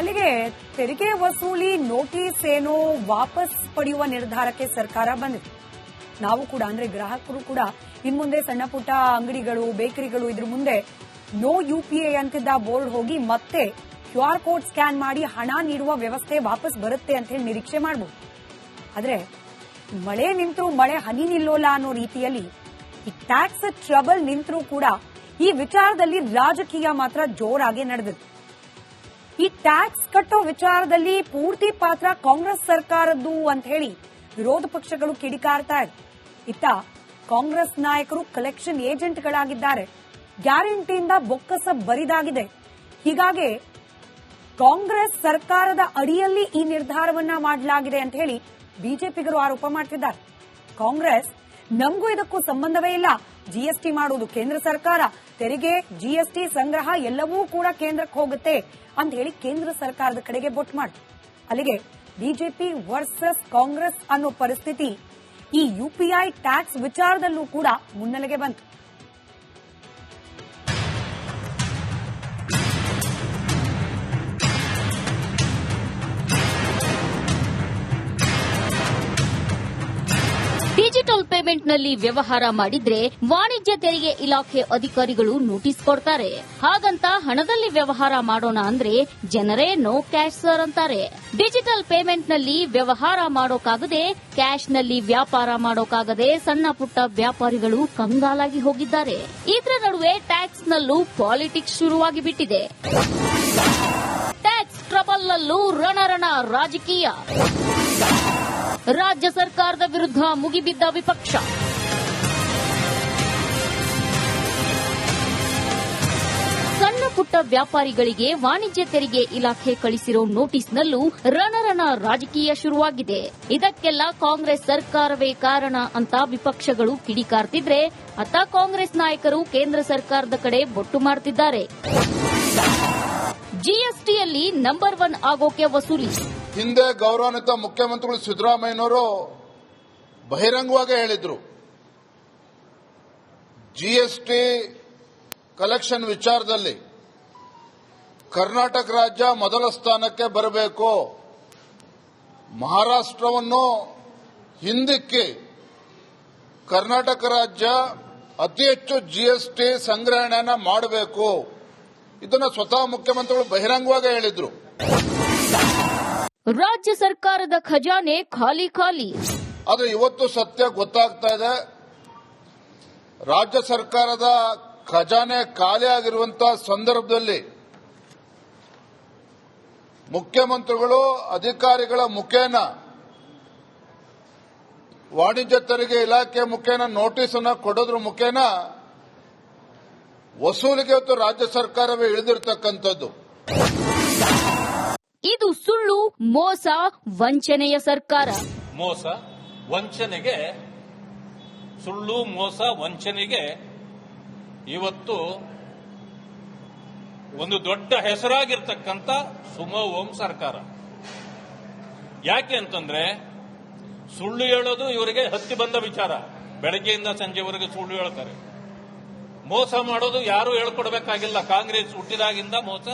ಅಲ್ಲಿಗೆ ತೆರಿಗೆ ವಸೂಲಿ ನೋಟಿಸ್ ಏನೋ ವಾಪಸ್ ಪಡೆಯುವ ನಿರ್ಧಾರಕ್ಕೆ ಸರ್ಕಾರ ಬಂದಿದೆ. ನಾವು ಕೂಡ, ಅಂದ್ರೆ ಗ್ರಾಹಕರು ಕೂಡ ಇನ್ ಮುಂದೆ ಸಣ್ಣ ಪುಟ್ಟ ಅಂಗಡಿಗಳು, ಬೇಕರಿಗಳು ಇದ್ರ ಮುಂದೆ ನೋ ಯು ಪಿ ಐ ಅಂತಿದ್ದ ಬೋರ್ಡ್ ಹೋಗಿ ಮತ್ತೆ ಕ್ಯೂ ಆರ್ ಕೋಡ್ ಸ್ಕ್ಯಾನ್ ಮಾಡಿ ಹಣ ನೀಡುವ ವ್ಯವಸ್ಥೆ ವಾಪಸ್ ಬರುತ್ತೆ ಅಂತ ಹೇಳಿ ನಿರೀಕ್ಷೆ ಮಾಡಬಹುದು ಆದ್ರೆ ಮಳೆ ನಿಂತರೂ ಮಳೆ ಹನಿ ನಿಲ್ಲೋಲ್ಲ ಅನ್ನೋ ರೀತಿಯಲ್ಲಿ ಈ ಟ್ಯಾಕ್ಸ್ ಟ್ರಬಲ್ ನಿಂತರೂ ಕೂಡ ಈ ವಿಚಾರದಲ್ಲಿ ರಾಜಕೀಯ ಮಾತ್ರ ಜೋರಾಗಿ ನಡೆದಿದೆ. ಈ ಟ್ಯಾಕ್ಸ್ ಕಟ್ಟೋ ವಿಚಾರದಲ್ಲಿ ಪೂರ್ತಿ ಪಾತ್ರ ಕಾಂಗ್ರೆಸ್ ಸರ್ಕಾರದ್ದು ಅಂತ ಹೇಳಿ ವಿರೋಧ ಪಕ್ಷಗಳು ಕಿಡಿಕಾರ್ತಾ ಇದೆ. ಇತ್ತ ಕಾಂಗ್ರೆಸ್ ನಾಯಕರು ಕಲೆಕ್ಷನ್ ಏಜೆಂಟ್ಗಳಾಗಿದ್ದಾರೆ ಗ್ಯಾರಂಟಿಯಿಂದ ಬೊಕ್ಕಸ ಬರಿದಾಗಿದೆ. ಹೀಗಾಗಿ ಕಾಂಗ್ರೆಸ್ ಸರ್ಕಾರದ ಅಡಿಯಲ್ಲಿ ಈ ನಿರ್ಧಾರವನ್ನ ಮಾಡಲಾಗಿದೆ ಅಂತ ಹೇಳಿ ಬಿಜೆಪಿಗರು ಆರೋಪ ಮಾಡ್ತಿದ್ದಾರೆ. ಕಾಂಗ್ರೆಸ್ ನಮಗೂ ಇದಕ್ಕೂ ಸಂಬಂಧವೇ ಇಲ್ಲ. ಜಿಎಸ್ಟಿ ಮಾಡುವುದು ಕೇಂದ್ರ ಸರ್ಕಾರ. ತೆರಿಗೆ ಜಿಎಸ್ಟಿ ಸಂಗ್ರಹ ಎಲ್ಲವೂ ಕೂಡ ಕೇಂದ್ರಕ್ಕೆ ಹೋಗುತ್ತೆ ಅಂತ ಹೇಳಿ ಕೇಂದ್ರ ಸರ್ಕಾರದ ಕಡೆಗೆ ಬೊಟ್ ಮಾಡಿ ಅಲ್ಲಿಗೆ ಬಿಜೆಪಿ ವರ್ಸಸ್ ಕಾಂಗ್ರೆಸ್ ಅನ್ನೋ ಪರಿಸ್ಥಿತಿ ಈ ಯುಪಿಐ ಟ್ಯಾಕ್ಸ್ ವಿಚಾರದಲ್ಲೂ ಕೂಡ ಮುನ್ನೆಲೆಗೆ ಬಂತು. ಪೇಮೆಂಟ್ನಲ್ಲಿ ವ್ಯವಹಾರ ಮಾಡಿದ್ರೆ ವಾಣಿಜ್ಯ ತೆರಿಗೆ ಇಲಾಖೆ ಅಧಿಕಾರಿಗಳು ನೋಟಿಸ್ ಕೊಡ್ತಾರೆ. ಹಾಗಂತ ಹಣದಲ್ಲಿ ವ್ಯವಹಾರ ಮಾಡೋಣ ಅಂದ್ರೆ ಜನರೇ ನೋ ಕ್ಯಾಶ್ ಸರ್ ಅಂತಾರೆ. ಡಿಜಿಟಲ್ ಪೇಮೆಂಟ್ನಲ್ಲಿ ವ್ಯವಹಾರ ಮಾಡೋಕಾಗದೆ ಕ್ಯಾಶ್ನಲ್ಲಿ ವ್ಯಾಪಾರ ಮಾಡೋಕಾಗದೆ ಸಣ್ಣ ಪುಟ್ಟ ವ್ಯಾಪಾರಿಗಳು ಕಂಗಾಲಾಗಿ ಹೋಗಿದ್ದಾರೆ. ಇದರ ನಡುವೆ ಟ್ಯಾಕ್ಸ್ನಲ್ಲೂ ಪಾಲಿಟಿಕ್ಸ್ ಶುರುವಾಗಿ ಬಿಟ್ಟಿದೆ ಟ್ಯಾಕ್ಸ್ ಟ್ರಬಲ್ನಲ್ಲೂ ರಣರಣ ರಾಜಕೀಯ. ರಾಜ್ಯ ಸರ್ಕಾರದ ವಿರುದ್ಧ ಮುಗಿಬಿದ್ದ ವಿಪಕ್ಷ. ಸಣ್ಣ ಪುಟ್ಟ ವ್ಯಾಪಾರಿಗಳಿಗೆ ವಾಣಿಜ್ಯ ತೆರಿಗೆ ಇಲಾಖೆ ಕಳಿಸಿರೋ ನೋಟಿಸ್ನಲ್ಲೂ ರಣರಣ ರಾಜಕೀಯ ಶುರುವಾಗಿದೆ. ಇದಕ್ಕೆಲ್ಲ ಕಾಂಗ್ರೆಸ್ ಸರ್ಕಾರವೇ ಕಾರಣ ಅಂತ ವಿಪಕ್ಷಗಳು ಕಿಡಿಕಾರ್ತಿದ್ರೆ, ಅತ್ತ ಕಾಂಗ್ರೆಸ್ ನಾಯಕರು ಕೇಂದ್ರ ಸರ್ಕಾರದ ಕಡೆ ಬೊಟ್ಟು ಮಾಡ್ತಿದ್ದಾರೆ ಜಿಎಸ್ಟಿಯಲ್ಲಿ ನಂಬರ್ ಒನ್ ಆಗೋಕೆ ವಸೂಲಿ. ಹಿಂದೆ ಗೌರವಾನ್ವಿತ ಮುಖ್ಯಮಂತ್ರಿಗಳು ಸಿದ್ದರಾಮಯ್ಯನವರು ಬಹಿರಂಗವಾಗಿ ಹೇಳಿದ್ರು. ಜಿಎಸ್ಟಿ ಕಲೆಕ್ಷನ್ ವಿಚಾರದಲ್ಲಿ ಕರ್ನಾಟಕ ರಾಜ್ಯ ಮೊದಲ ಸ್ಥಾನಕ್ಕೆ ಬರಬೇಕು. ಮಹಾರಾಷ್ಟ್ರವನ್ನು ಹಿಂದಕ್ಕೆ ಕರ್ನಾಟಕ ರಾಜ್ಯ ಅತಿ ಹೆಚ್ಚು ಜಿಎಸ್ಟಿ ಸಂಗ್ರಹಣೆಯನ್ನು ಮಾಡಬೇಕು. ಇದನ್ನು ಸ್ವತಃ ಮುಖ್ಯಮಂತ್ರಿಗಳು ಬಹಿರಂಗವಾಗಿ ಹೇಳಿದ್ರು. ರಾಜ್ಯ ಸರ್ಕಾರದ ಖಜಾನೆ ಖಾಲಿ ಖಾಲಿ. ಆದ್ರೆ ಇವತ್ತು ಸತ್ಯ ಗೊತ್ತಾಗ್ತಾ ಇದೆ. ರಾಜ್ಯ ಸರ್ಕಾರದ ಖಜಾನೆ ಖಾಲಿ ಆಗಿರುವಂತಹ ಸಂದರ್ಭದಲ್ಲಿ ಮುಖ್ಯಮಂತ್ರಿಗಳು ಅಧಿಕಾರಿಗಳ ಮುಖೇನ ವಾಣಿಜ್ಯ ತೆರಿಗೆ ಇಲಾಖೆ ಮುಖೇನ ನೋಟಿಸ್ ಅನ್ನು ಕೊಡೋದ್ರ ಮುಖೇನ ವಸೂಲಿಗೆ ಇವತ್ತು ರಾಜ್ಯ ಸರ್ಕಾರವೇ ಇಳಿದಿರ್ತಕ್ಕಂಥದ್ದು. ಇದು ಮೋಸ ವಂಚನೆಯ ಸರ್ಕಾರ. ಮೋಸ ವಂಚನೆಗೆ, ಸುಳ್ಳು ಮೋಸ ವಂಚನೆಗೆ ಇವತ್ತು ಒಂದು ದೊಡ್ಡ ಹೆಸರಾಗಿರ್ತಕ್ಕಂಥ ಸುಮೋ ಓಂ ಸರ್ಕಾರ. ಯಾಕೆ ಅಂತಂದ್ರೆ ಸುಳ್ಳು ಹೇಳೋದು ಇವರಿಗೆ ಹತ್ತಿ ಬಂದ ವಿಚಾರ. ಬೆಳಗ್ಗೆಯಿಂದ ಸಂಜೆವರೆಗೆ ಸುಳ್ಳು ಹೇಳ್ತಾರೆ. ಮೋಸ ಮಾಡೋದು ಯಾರು ಹೇಳ್ಕೊಡ್ಬೇಕಾಗಿಲ್ಲ. ಕಾಂಗ್ರೆಸ್ ಹುಟ್ಟಿದಾಗಿಂದ ಮೋಸ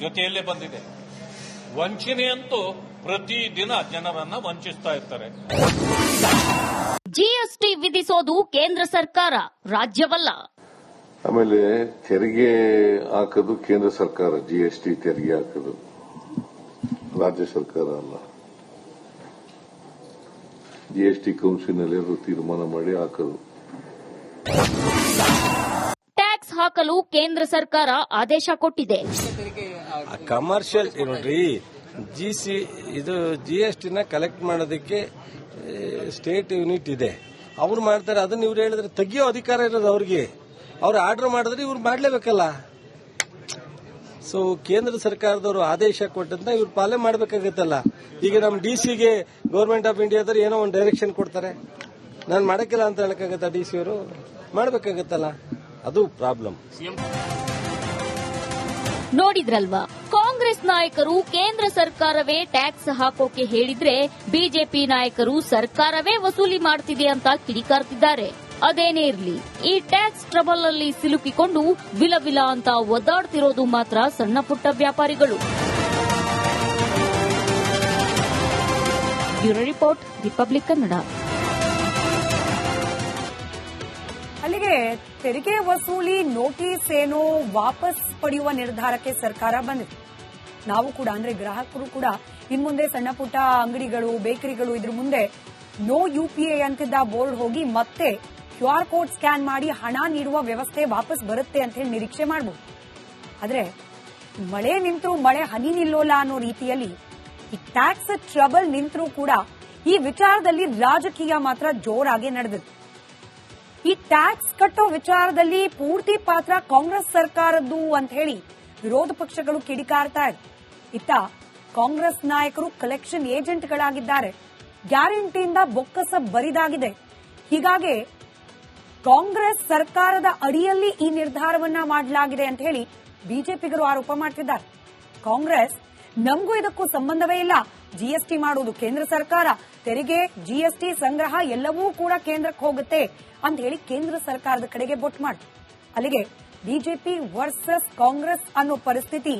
ಜೊತೆಯಲ್ಲೇ ಬಂದಿದೆ. ವಂಚನೆ ಅಂತೂ ಪ್ರತಿದಿನ ಜನರನ್ನ ವಂಚಿಸ್ತಾ ಇರ್ತಾರೆ. ಜಿಎಸ್ಟಿ ವಿಧಿಸೋದು ಕೇಂದ್ರ ಸರ್ಕಾರ ರಾಜ್ಯವಲ್ಲ. ಆಮೇಲೆ ತೆರಿಗೆ ಹಾಕೋದು ಕೇಂದ್ರ ಸರ್ಕಾರ ಜಿಎಸ್ಟಿ ತೆರಿಗೆ ಹಾಕೋದು. ರಾಜ್ಯ ಸರ್ಕಾರ ಅಲ್ಲ. ಜಿಎಸ್ಟಿ ಕೌನ್ಸಿಲ್ನಲ್ಲಿ ತೀರ್ಮಾನ ಮಾಡಿ ಹಾಕೋದು. ಹಾಕಲು ಕೇಂದ್ರ ಸರ್ಕಾರ ಆದೇಶ ಕೊಟ್ಟಿದೆ. ಕಮರ್ಷಿಯಲ್ ನೋಡ್ರಿ ಜಿ ಸಿ ಇದು ಜಿ ಎಸ್ ಟಿನ ಕಲೆಕ್ಟ್ ಮಾಡೋದಕ್ಕೆ ಸ್ಟೇಟ್ ಯೂನಿಟ್ ಇದೆ. ಅವ್ರು ಮಾಡ್ತಾರೆ, ಅದನ್ನ ಇವ್ರು ಹೇಳಿದ್ರೆ ತೆಗಿಯೋ ಅಧಿಕಾರ ಇರೋದು ಅವ್ರಿಗೆ. ಅವ್ರು ಆರ್ಡರ್ ಮಾಡಿದ್ರೆ ಇವ್ರು ಮಾಡ್ಲೇಬೇಕಲ್ಲ. ಸೊ ಕೇಂದ್ರ ಸರ್ಕಾರದವರು ಆದೇಶ ಕೊಟ್ಟಂತ ಇವ್ರು ಪಾಲನೆ ಮಾಡಬೇಕಾಗತ್ತಲ್ಲ. ಈಗ ನಮ್ಮ ಡಿ ಸಿಗೆ ಗೌರ್ಮೆಂಟ್ ಆಫ್ ಇಂಡಿಯಾದವ್ರು ಏನೋ ಒಂದು ಡೈರೆಕ್ಷನ್ ಕೊಡ್ತಾರೆ. ನಾನು ಮಾಡಕ್ಕಿಲ್ಲ ಅಂತ ಹೇಳಕ್ಕಾಗತ್ತಾ ಡಿ ಸಿ ಅವರು? ಮಾಡಬೇಕಾಗತ್ತಲ್ಲ. ಅದು ಪ್ರಾಬ್ಲಮ್. ನೋಡಿದ್ರಲ್ವಾ? ಕಾಂಗ್ರೆಸ್ ನಾಯಕರು ಕೇಂದ್ರ ಸರ್ಕಾರವೇ ಟ್ಯಾಕ್ಸ್ ಹಾಕೋಕೆ ಹೇಳಿದ್ರೆ ಬಿಜೆಪಿ ನಾಯಕರು ಸರ್ಕಾರವೇ ವಸೂಲಿ ಮಾಡ್ತಿದೆ ಅಂತ ಕಿಡಿಕಾರ್ತಿದ್ದಾರೆ. ಅದೇನೇ ಇರಲಿ ಈ ಟ್ಯಾಕ್ಸ್ ಟ್ರಬಲ್ ಅಲ್ಲಿ ಸಿಲುಕಿಕೊಂಡು ವಿಲ ವಿಲ ಅಂತ ಒದ್ದಾಡ್ತಿರೋದು ಮಾತ್ರ ಸಣ್ಣ ಪುಟ್ಟ ವ್ಯಾಪಾರಿಗಳು. Bureau report Republic Kannada. ಅಲ್ಲಿಗೆ ತೆರಿಗೆ ವಸೂಲಿ ನೋಟಿಸ್ ಏನೋ ವಾಪಸ್ ಪಡೆಯುವ ನಿರ್ಧಾರಕ್ಕೆ ಸರ್ಕಾರ ಬಂದಿದೆ. ನಾವು ಕೂಡ, ಅಂದ್ರೆ ಗ್ರಾಹಕರು ಕೂಡ ಇನ್ ಮುಂದೆ ಸಣ್ಣ ಪುಟ್ಟ ಅಂಗಡಿಗಳು, ಬೇಕರಿಗಳು ಇದ್ರ ಮುಂದೆ ನೋ ಯು ಪಿ ಐ ಅಂತಿದ್ದ ಬೋರ್ಡ್ ಹೋಗಿ ಮತ್ತೆ ಕ್ಯೂ ಆರ್ ಕೋಡ್ ಸ್ಕ್ಯಾನ್ ಮಾಡಿ ಹಣ ನೀಡುವ ವ್ಯವಸ್ಥೆ ವಾಪಸ್ ಬರುತ್ತೆ ಅಂತ ಹೇಳಿ ನಿರೀಕ್ಷೆ ಮಾಡಬಹುದು ಆದ್ರೆ ಮಳೆ ನಿಂತರೂ ಮಳೆ ಹನಿ ನಿಲ್ಲೋಲ್ಲ ಅನ್ನೋ ರೀತಿಯಲ್ಲಿ ಈ ಟ್ಯಾಕ್ಸ್ ಟ್ರಬಲ್ ನಿಂತರೂ ಕೂಡ ಈ ವಿಚಾರದಲ್ಲಿ ರಾಜಕೀಯ ಮಾತ್ರ ಜೋರಾಗಿ ನಡೆದಿದೆ. ಈ ಟ್ಯಾಕ್ಸ್ ಕಟ್ಟೋ ವಿಚಾರದಲ್ಲಿ ಪೂರ್ತಿ ಪಾತ್ರ ಕಾಂಗ್ರೆಸ್ ಸರ್ಕಾರದ್ದು ಅಂತ ಹೇಳಿ ವಿರೋಧ ಪಕ್ಷಗಳು ಕಿಡಿಕಾರ್ತಾ ಇದೆ. ಇತ್ತ ಕಾಂಗ್ರೆಸ್ ನಾಯಕರು ಕಲೆಕ್ಷನ್ ಏಜೆಂಟ್ಗಳಾಗಿದ್ದಾರೆ ಗ್ಯಾರಂಟಿಯಿಂದ ಬೊಕ್ಕಸ ಬರಿದಾಗಿದೆ. ಹೀಗಾಗಿ ಕಾಂಗ್ರೆಸ್ ಸರ್ಕಾರದ ಅಡಿಯಲ್ಲಿ ಈ ನಿರ್ಧಾರವನ್ನ ಮಾಡಲಾಗಿದೆ ಅಂತ ಹೇಳಿ ಬಿಜೆಪಿಗರು ಆರೋಪ ಮಾಡ್ತಿದ್ದಾರೆ. ಕಾಂಗ್ರೆಸ್ ನಮಗೂ ಇದಕ್ಕೂ ಸಂಬಂಧವೇ ಇಲ್ಲ. ಜಿಎಸ್ಟಿ ಮಾಡುವುದು ಕೇಂದ್ರ ಸರ್ಕಾರ. ತೆರಿಗೆ ಜಿಎಸ್ಟಿ ಸಂಗ್ರಹ ಎಲ್ಲವೂ ಕೂಡ ಕೇಂದ್ರಕ್ಕೆ ಹೋಗುತ್ತೆ ಅಂತ ಹೇಳಿ ಕೇಂದ್ರ ಸರ್ಕಾರದ ಕಡೆಗೆ ಬೊಟ್ ಮಾಡಿ ಅಲ್ಲಿಗೆ ಬಿಜೆಪಿ ವರ್ಸಸ್ ಕಾಂಗ್ರೆಸ್ ಅನ್ನೋ ಪರಿಸ್ಥಿತಿ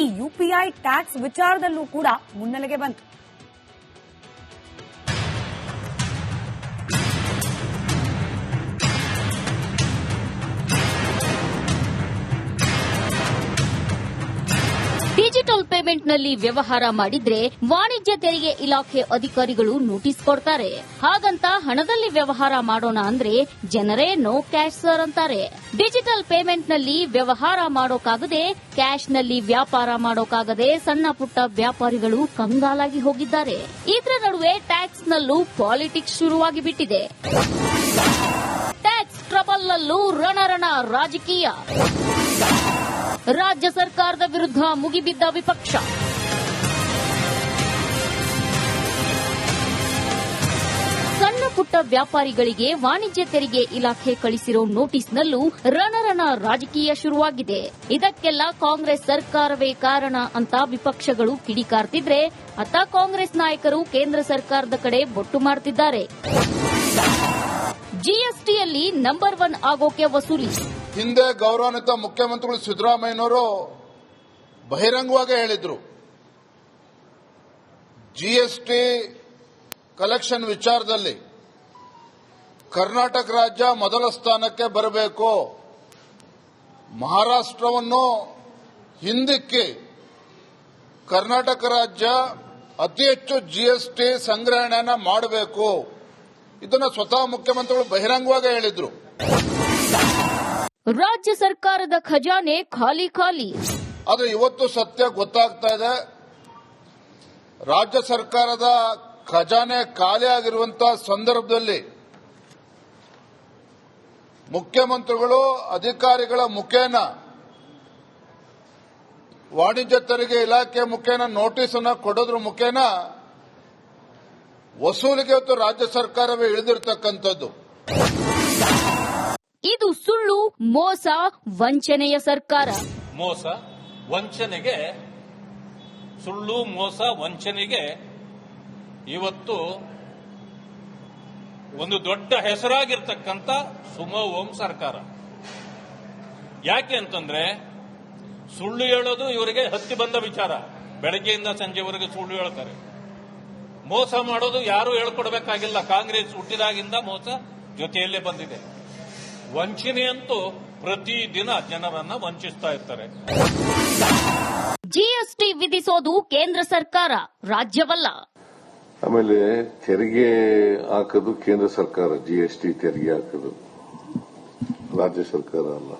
ಈ ಯುಪಿಐ ಟ್ಯಾಕ್ಸ್ ವಿಚಾರದಲ್ಲೂ ಕೂಡ ಮುನ್ನೆಲೆಗೆ ಬಂತು. ಪೇಮೆಂಟ್ನಲ್ಲಿ ವ್ಯವಹಾರ ಮಾಡಿದ್ರೆ ವಾಣಿಜ್ಯ ತೆರಿಗೆ ಇಲಾಖೆ ಅಧಿಕಾರಿಗಳು ನೋಟಿಸ್ ಕೊಡ್ತಾರೆ. ಹಾಗಂತ ಹಣದಲ್ಲಿ ವ್ಯವಹಾರ ಮಾಡೋಣ ಅಂದ್ರೆ ಜನರೇ ನೋ ಕ್ಯಾಶ್ ಸರ್ ಅಂತಾರೆ. ಡಿಜಿಟಲ್ ಪೇಮೆಂಟ್ನಲ್ಲಿ ವ್ಯವಹಾರ ಮಾಡೋಕಾಗದೆ ಕ್ಯಾಶ್ನಲ್ಲಿ ವ್ಯಾಪಾರ ಮಾಡೋಕಾಗದೆ ಸಣ್ಣ ಪುಟ್ಟ ವ್ಯಾಪಾರಿಗಳು ಕಂಗಾಲಾಗಿ ಹೋಗಿದ್ದಾರೆ. ಇದರ ನಡುವೆ ಟ್ಯಾಕ್ಸ್ನಲ್ಲೂ ಪಾಲಿಟಿಕ್ಸ್ ಶುರುವಾಗಿ ಬಿಟ್ಟಿದೆ ಟ್ಯಾಕ್ಸ್ ಟ್ರಬಲ್ನಲ್ಲೂ ರಣರಣ ರಾಜಕೀಯ. ರಾಜ್ಯ ಸರ್ಕಾರದ ವಿರುದ್ಧ ಮುಗಿಬಿದ್ದ ವಿಪಕ್ಷ. ಸಣ್ಣ ಪುಟ್ಟ ವ್ಯಾಪಾರಿಗಳಿಗೆ ವಾಣಿಜ್ಯ ತೆರಿಗೆ ಇಲಾಖೆ ಕಳಿಸಿರೋ ನೋಟಿಸ್ನಲ್ಲೂ ರಣರಣ ರಾಜಕೀಯ ಶುರುವಾಗಿದೆ. ಇದಕ್ಕೆಲ್ಲ ಕಾಂಗ್ರೆಸ್ ಸರ್ಕಾರವೇ ಕಾರಣ ಅಂತ ವಿಪಕ್ಷಗಳು ಕಿಡಿಕಾರ್ತಿದ್ರೆ, ಅತ್ತ ಕಾಂಗ್ರೆಸ್ ನಾಯಕರು ಕೇಂದ್ರ ಸರ್ಕಾರದ ಕಡೆ ಬೊಟ್ಟು ಮಾಡ್ತಿದ್ದಾರೆ. ಜಿಎಸ್ಟಿಯಲ್ಲಿ ನಂಬರ್ ಒನ್ ಆಗೋಕೆ ವಸೂಲಿ. ಹಿಂದೆ ಗೌರವಾನ್ವಿತ ಮುಖ್ಯಮಂತ್ರಿಗಳು ಸಿದ್ದರಾಮಯ್ಯನವರು ಬಹಿರಂಗವಾಗಿ ಹೇಳಿದ್ರು. ಜಿಎಸ್ಟಿ ಕಲೆಕ್ಷನ್ ವಿಚಾರದಲ್ಲಿ ಕರ್ನಾಟಕ ರಾಜ್ಯ ಮೊದಲ ಸ್ಥಾನಕ್ಕೆ ಬರಬೇಕು. ಮಹಾರಾಷ್ಟ್ರವನ್ನು ಹಿಂದಿಕ್ಕಿ ಕರ್ನಾಟಕ ರಾಜ್ಯ ಅತಿ ಹೆಚ್ಚು ಜಿಎಸ್ಟಿ ಸಂಗ್ರಹಣೆಯನ್ನು ಮಾಡಬೇಕು. ಇದನ್ನು ಸ್ವತಃ ಮುಖ್ಯಮಂತ್ರಿಗಳು ಬಹಿರಂಗವಾಗಿ ಹೇಳಿದ್ರು. ರಾಜ್ಯ ಸರ್ಕಾರದ ಖಜಾನೆ ಖಾಲಿ ಖಾಲಿ. ಆದ್ರೆ ಇವತ್ತು ಸತ್ಯ ಗೊತ್ತಾಗ್ತಾ ಇದೆ. ರಾಜ್ಯ ಸರ್ಕಾರದ ಖಜಾನೆ ಖಾಲಿ ಆಗಿರುವಂತಹ ಸಂದರ್ಭದಲ್ಲಿ ಮುಖ್ಯಮಂತ್ರಿಗಳು, ಅಧಿಕಾರಿಗಳ ಮುಖೇನ, ವಾಣಿಜ್ಯ ತೆರಿಗೆ ಇಲಾಖೆ ಮುಖೇನ ನೋಟಿಸ್ ಅನ್ನ ಕೊಡೋದ್ರ ಮುಖೇನ ವಸೂಲಿಗೆ ಇವತ್ತು ರಾಜ್ಯ ಸರ್ಕಾರವೇ ಇಳಿದಿರ್ತಕ್ಕಂಥದ್ದು. ಇದು ಸುಳ್ಳು, ಮೋಸ, ವಂಚನೆಯ ಸರ್ಕಾರ. ಮೋಸ, ವಂಚನೆಗೆ, ಸುಳ್ಳು, ಮೋಸ, ವಂಚನೆಗೆ ಇವತ್ತು ಒಂದು ದೊಡ್ಡ ಹೆಸರಾಗಿರ್ತಕ್ಕಂಥ ಸುಮೋಂ ಸರ್ಕಾರ. ಯಾಕೆ ಅಂತಂದ್ರೆ ಸುಳ್ಳು ಹೇಳೋದು ಇವರಿಗೆ ಹತ್ತಿ ಬಂದ ವಿಚಾರ. ಬೆಳಗ್ಗೆಯಿಂದ ಸಂಜೆವರೆಗೆ ಸುಳ್ಳು ಹೇಳ್ತಾರೆ. ಮೋಸ ಮಾಡೋದು ಯಾರು ಹೇಳ್ಕೊಡ್ಬೇಕಾಗಿಲ್ಲ. ಕಾಂಗ್ರೆಸ್ ಹುಟ್ಟಿದಾಗಿಂದ ಮೋಸ ಜೊತೆಯಲ್ಲೇ ಬಂದಿದೆ. ವಂಚನೆ ಅಂತೂ ಪ್ರತಿದಿನ ಜನರನ್ನ ವಂಚಿಸ್ತಾ ಇರ್ತಾರೆ. ಜಿಎಸ್ಟಿ ವಿಧಿಸೋದು ಕೇಂದ್ರ ಸರ್ಕಾರ ರಾಜ್ಯವಲ್ಲ. ಆಮೇಲೆ ತೆರಿಗೆ ಹಾಕೋದು ಕೇಂದ್ರ ಸರ್ಕಾರ ಜಿಎಸ್ಟಿ ತೆರಿಗೆ ಹಾಕೋದು. ರಾಜ್ಯ ಸರ್ಕಾರ ಅಲ್ಲ.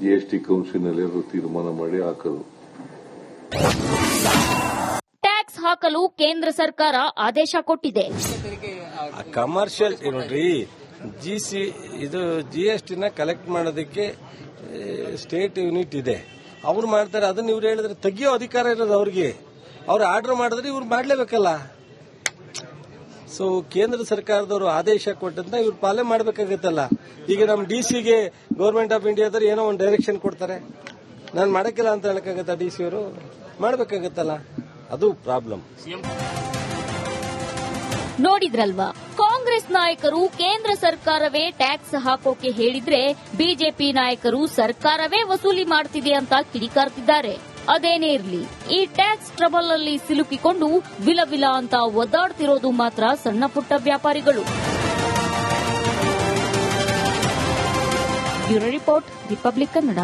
ಜಿಎಸ್ಟಿ ಕೌನ್ಸಿಲ್ನಲ್ಲಿ ತೀರ್ಮಾನ ಮಾಡಿ ಹಾಕೋದು. ಟ್ಯಾಕ್ಸ್ ಹಾಕಲು ಕೇಂದ್ರ ಸರ್ಕಾರ ಆದೇಶ ಕೊಟ್ಟಿದೆ. ಕಮರ್ಷಿಯಲ್ ನೋಡ್ರಿ ಜಿ ಸಿ ಇದು ಜಿ ಎಸ್ ಟಿನ ಕಲೆಕ್ಟ್ ಮಾಡೋದಕ್ಕೆ ಸ್ಟೇಟ್ ಯೂನಿಟ್ ಇದೆ. ಅವ್ರು ಮಾಡ್ತಾರೆ, ಅದನ್ನ ಇವ್ರು ಹೇಳಿದ್ರೆ ತೆಗಿಯೋ ಅಧಿಕಾರ ಇರೋದು ಅವ್ರಿಗೆ. ಅವ್ರು ಆರ್ಡರ್ ಮಾಡಿದ್ರೆ ಇವ್ರು ಮಾಡ್ಲೇಬೇಕಲ್ಲ. ಸೊ ಕೇಂದ್ರ ಸರ್ಕಾರದವರು ಆದೇಶ ಕೊಟ್ಟಂತ ಇವ್ರು ಪಾಲನೆ ಮಾಡಬೇಕಾಗತ್ತಲ್ಲ. ಈಗ ನಮ್ಮ ಡಿ ಸಿಗೆ ಗೌರ್ಮೆಂಟ್ ಆಫ್ ಇಂಡಿಯಾದವ್ರು ಏನೋ ಒಂದು ಡೈರೆಕ್ಷನ್ ಕೊಡ್ತಾರೆ. ನಾನು ಮಾಡಕ್ಕಿಲ್ಲ ಅಂತ ಹೇಳಕ್ಕಾಗತ್ತಾ ಡಿ ಸಿ ಅವರು? ಮಾಡಬೇಕಾಗತ್ತಲ್ಲ. ಅದು ಪ್ರಾಬ್ಲಮ್ ನೋಡಿದ್ರಲ್ವಾ? ಕಾಂಗ್ರೆಸ್ ನಾಯಕರು ಕೇಂದ್ರ ಸರ್ಕಾರವೇ ಟ್ಯಾಕ್ಸ್ ಹಾಕೋಕೆ ಹೇಳಿದ್ರೆ ಬಿಜೆಪಿ ನಾಯಕರು ಸರ್ಕಾರವೇ ವಸೂಲಿ ಮಾಡ್ತಿದೆ ಅಂತ ಕಿಡಿಕಾರ್ತಿದ್ದಾರೆ. ಅದೇನೇ ಇರಲಿ, ಈ ಟ್ಯಾಕ್ಸ್ ಟ್ರಬಲ್ ಅಲ್ಲಿ ಸಿಲುಕಿಕೊಂಡು ವಿಲ ವಿಲ ಅಂತ ಒದ್ದಾಡ್ತಿರೋದು ಮಾತ್ರ ಸಣ್ಣ ಪುಟ್ಟ ವ್ಯಾಪಾರಿಗಳು. Bureau report, Republic Kannada.